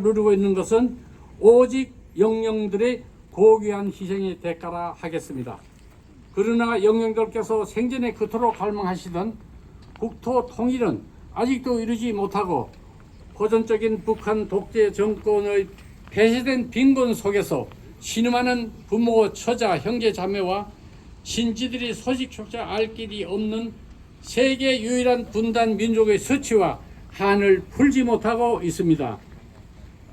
누리고 있는 것은 오직 영령들의 고귀한 희생의 대가라 하겠습니다. 그러나 영령들께서 생전에 그토록 갈망하시던 국토 통일은 아직도 이루지 못하고 고전적인 북한 독재 정권의 폐쇄된 빈곤 속에서 신음하는 부모, 처자, 형제, 자매와 신지들이 소식조차 알 길이 없는 세계 유일한 분단 민족의 수치와 한을 풀지 못하고 있습니다.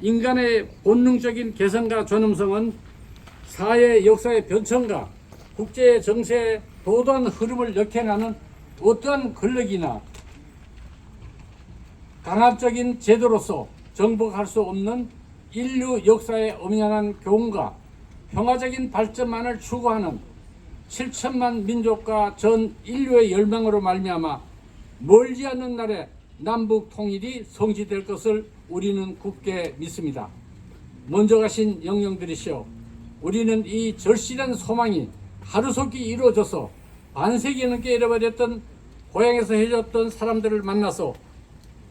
인간의 본능적인 개성과 존엄성은 사회 역사의 변천과 국제 정세의 도도한 흐름을 역행하는 어떠한 권력이나 강압적인 제도로서 정복할 수 없는 인류 역사의 엄연한 교훈과 평화적인 발전만을 추구하는 7천만 민족과 전 인류의 열망으로 말미암아 멀지 않는 날에 남북 통일이 성취될 것을 우리는 굳게 믿습니다. 먼저 가신 영령들이시오. 우리는 이 절실한 소망이 하루속히 이루어져서 반세기 넘게 잃어버렸던 고향에서 해줬던 사람들을 만나서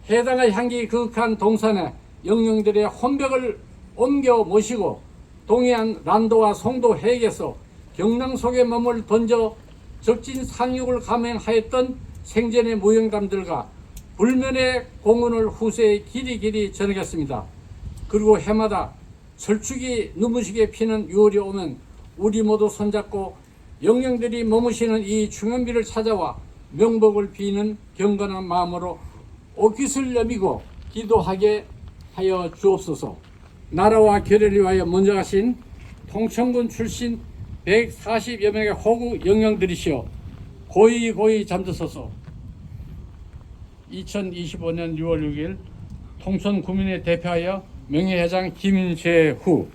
해당의 향기 그윽한 동산에 영령들의 혼벽을 옮겨 모시고 동해안 란도와 송도 해역에서 경랑 속에 몸을 던져 적진 상륙을 감행하였던 생전의 무용담들과 불면의 공헌을 후세에 길이 길이 전하겠습니다. 그리고 해마다 철쭉이 눈부시게 피는 6월이 오면 우리 모두 손잡고 영령들이 머무시는 이 중현비를 찾아와 명복을 비는 경건한 마음으로 옷깃을 여미고 기도하게 하여 주옵소서. 나라와 결의를 위하여 먼저 가신 통천군 출신 140여 명의 호구 영령들이시여 고이 고이 잠드소서. 2025년 6월 6일 통천 구민에 대표하여 명예회장 김인채 후